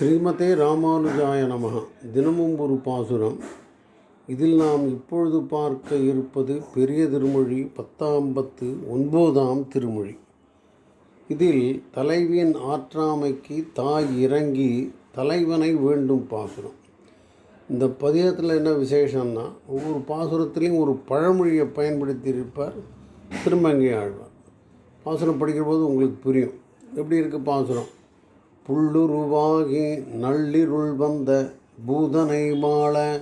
ஸ்ரீமதே ராமானுஜாய நமகா. தினமும் ஒரு பாசுரம். இதில் நாம் இப்பொழுது பார்க்க இருப்பது பெரிய திருமொழி பத்தாம் பத்து ஒன்பதாம் திருமொழி. இதில் தலைவியின் ஆற்றாமைக்கு தாய் இறங்கி தலைவனை வேண்டும் பாசுரம். இந்த பதியத்தில் என்ன விசேஷம்னா ஒவ்வொரு பாசுரத்திலையும் ஒரு பழமொழியை பயன்படுத்தியிருப்பார் திருமங்கை ஆழ்வார். பாசுரம் படிக்கிற போது உங்களுக்கு புரியும். எப்படி இருக்குது பாசுரம்? புள்ளுருவாகி நள்ளிருள் வந்த பூதனை மாள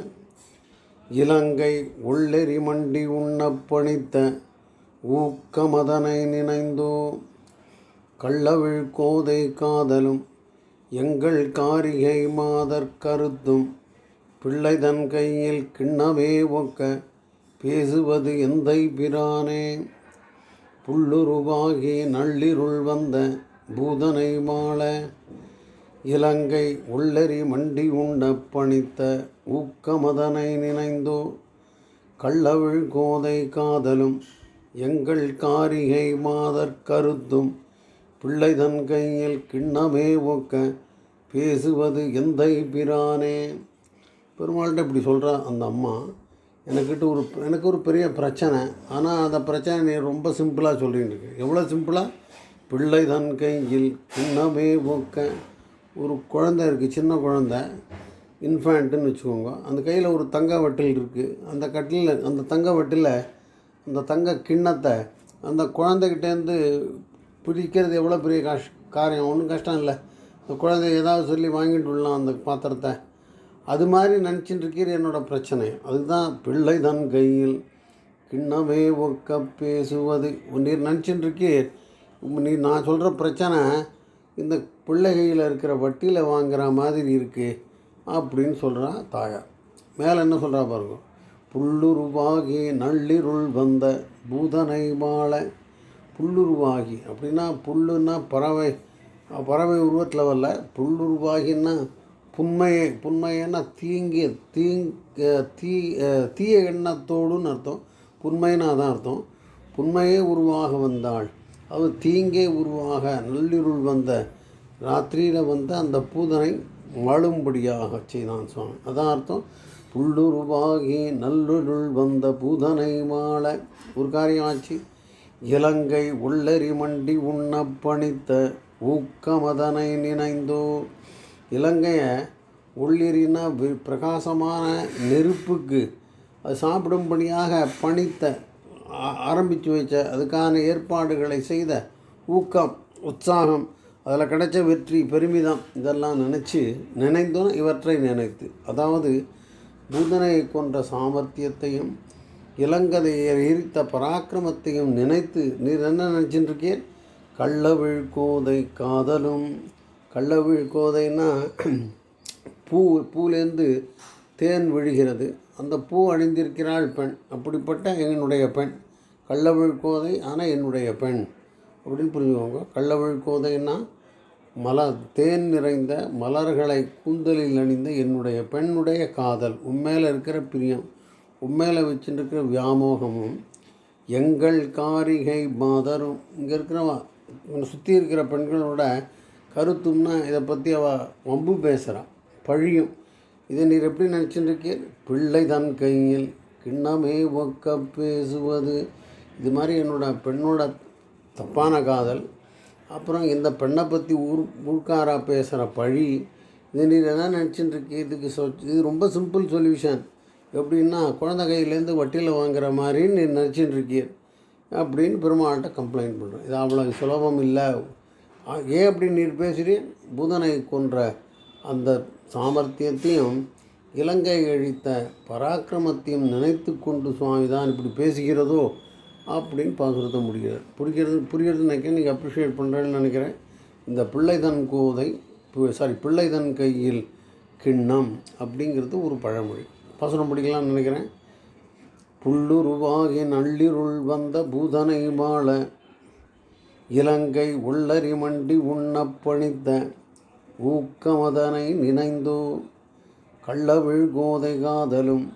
இலங்கை உள்ளெறி மண்டி உண்ணப் பணித்த ஊக்கமதனை நினைந்தோ கள்ளவிழ் கோதை காதலும் எங்கள் காரிகை மாதர் கருத்தும் பிள்ளை தன் கையில் கிண்ணமே ஒக்க பேசுவது எந்தை பிரானே? புள்ளுருவாகி நள்ளிருள் வந்த பூதனை மாள இலங்கை உள்ளரி மண்டி உண்ட பணித்த ஊக்கமதனை நினைந்தோ கள்ளவிழ் கோதை காதலும் எங்கள் காரிகை மாதர் கருத்தும் பிள்ளை தன் கையில் கிண்ணமே ஒக்க பேசுவது எந்தை பிரானே. பெருமாள்கிட்ட இப்படி சொல்கிறா அந்த அம்மா. எனக்கிட்ட ஒரு எனக்கு ஒரு பெரிய பிரச்சனை. ஆனால் அந்த பிரச்சனை நீ ரொம்ப சிம்பிளாக சொல்லிட்டு இருக்கு. எவ்வளோ சிம்பிளாக பிள்ளை தன் கையில் கிண்ணமே ஊக்க. ஒரு குழந்தை இருக்குது சின்ன குழந்த இன்ஃபேண்ட்டுன்னு வச்சுக்கோங்க. அந்த கையில் ஒரு தங்க வட்டில் இருக்குது அந்த கட்டில் அந்த தங்க வட்டில் அந்த தங்க கிண்ணத்தை அந்த குழந்தைகிட்டேருந்து பிடிக்கிறது எவ்வளோ பெரிய காஷ் காரியம்? ஒன்றும் கஷ்டம் இல்லை. அந்த குழந்தை ஏதாவது சொல்லி வாங்கிட்டு விடலாம் அந்த பாத்திரத்தை. அது மாதிரி நினச்சிட்டு இருக்கிற என்னோடய பிரச்சனை. அதுதான் பிள்ளை தன் கையில் கிண்ணமே ஒக்க பேசுவது. நீர் நினச்சிட்டு இருக்கீர் நீ நான் சொல்கிற பிரச்சனை இந்த பிள்ளைகையில் இருக்கிற வட்டியில் வாங்குகிற மாதிரி இருக்குது அப்படின்னு சொல்கிறான் தாயார். மேலே என்ன சொல்கிறா பாருங்க. புல்லுருவாகி நள்ளிருள் வந்த பூதனை மாலை புல்லுருவாகி அப்படின்னா புல்லுன்னா பறவை. பறவை உருவத்தில் வரல. புல்லுருவாகின்னா புண்மையை புண்மையன்னா தீங்கிய தீங்க தீ தீய எண்ணத்தோடுன்னு அர்த்தம். புண்மைன்னா அதான் அர்த்தம். புண்மையே உருவாக வந்தாள். அது தீங்கே உருவாக நள்ளிருள் வந்த ராத்திரியில் வந்து அந்த பூதனை வாழும்படியாக செய்தான் சுவாமி. அதான் அர்த்தம். புல்லுருவாகி நல்லுருள் வந்த பூதனை மாலை ஒரு காரியம் ஆச்சு இலங்கை உள்ளரி மண்டி உண்ண பணித்த ஊக்கமதனை நினைந்தோ. இலங்கையை உள்ளிரினா வி- பிரகாசமான நெருப்புக்கு அது சாப்பிடும்படியாக பணித்த ஆரம்பித்து வச்ச அதுக்கான ஏற்பாடுகளை செய்த ஊக்கம் உற்சாகம் அதில் கிடைச்ச வெற்றி பெருமிதம் இதெல்லாம் நினச்சி நினைந்தோம் இவற்றை நினைத்து அதாவது பூதனையை கொன்ற சாமர்த்தியத்தையும் இளங்கதையை எரித்த பராக்கிரமத்தையும் நினைத்து நீர் என்ன நினச்சிட்டுருக்கேன் கள்ளவிழ்கோதை கோதை காதலும். கள்ளவிழ்கோதைன்னா பூ பூலேருந்து தேன் விழுகிறது. அந்த பூ அணிந்திருக்கிறாள் பெண். அப்படிப்பட்ட என்னுடைய பெண். கள்ளவிழ் கோதை ஆனால் என்னுடைய பெண். அப்படின்னு புரிஞ்சுக்கோங்க. கள்ளவிழ் கோதைன்னா மலர் தேன் நிறைந்த மலர்களை கூந்தலில் அணிந்த என்னுடைய பெண்ணுடைய காதல். உண்மையில் இருக்கிற பிரியம் உண்மையில் வச்சுருக்கிற வியாமோகமும் எங்கள் காரிகை மாதரும். இங்கே இருக்கிறவ சுற்றி இருக்கிற பெண்களோட கருத்தும்னா இதை பற்றி அவள் வம்பு பேசுகிறான் பழியும். இதை நீர் எப்படி நினச்சிட்டு பிள்ளை தன் கையில் கிண்ணமே ஒக்க பேசுவது. இது மாதிரி என்னோட பெண்ணோட தப்பான காதல். அப்புறம் இந்த பெண்ணை பற்றி ஊர் ஊர்க்காராக பேசுகிற பழி. இது நீர் என்ன நினச்சிட்டு இருக்கீ இதுக்கு சொ இது ரொம்ப சிம்பிள் சொல்யூஷன் எப்படின்னா குழந்தை கையிலேருந்து வட்டியில் வாங்குற மாதிரி நீ நினச்சிட்டு இருக்கீர் அப்படின்னு பெருமாள்கிட்ட கம்ப்ளைண்ட் பண்ணுறேன் இது அவ்வளோ சுலபம் இல்லை. ஏன் அப்படி நீர் பேசுகிறீர் புதனை கொன்ற அந்த சாமர்த்தியத்தையும் இலங்கை அழித்த பராக்கிரமத்தையும் நினைத்து கொண்டு சுவாமி தான் இப்படி பேசுகிறதோ அப்படின்னு பாசுரத்தை முடிக்கிறார். புரிகிறது புரிகிறது நினைக்கிறேன் நீங்கள் அப்ரிஷியேட் பண்ணுறேன்னு நினைக்கிறேன். இந்த பிள்ளை தன் கோதை சாரி பிள்ளை தன் கையில் கிண்ணம் அப்படிங்கிறது ஒரு பழமொழி. பாசுரம் பிடிக்கலாம்னு நினைக்கிறேன். புல்லுருவாகி நள்ளிருள் வந்த பூதனை மாள இலங்கை உள்ளரி மண்டி உண்ணப்பணித்த ஊக்கமதனை நினைந்தோ கள்ளவிழ் கோதை காதலும்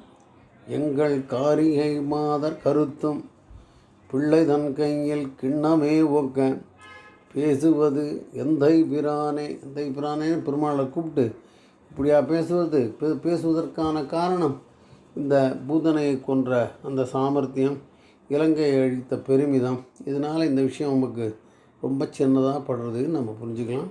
எங்கள் காரிகை மாதர் கருத்தும் பிள்ளை தன் கையில் கிண்ணமே ஒக்க பேசுவது எந்தை பிரானே எந்தை பிரானே பெருமாளை கூப்பிட்டு இப்படியா பேசுவது? பே பேசுவதற்கான காரணம் இந்த பூதனையை கொன்ற அந்த சாமர்த்தியம் இலங்கையை அழித்த பெருமிதம். இதனால் இந்த விஷயம் நமக்கு ரொம்ப சின்னதாக படுறது நம்ம புரிஞ்சுக்கலாம்.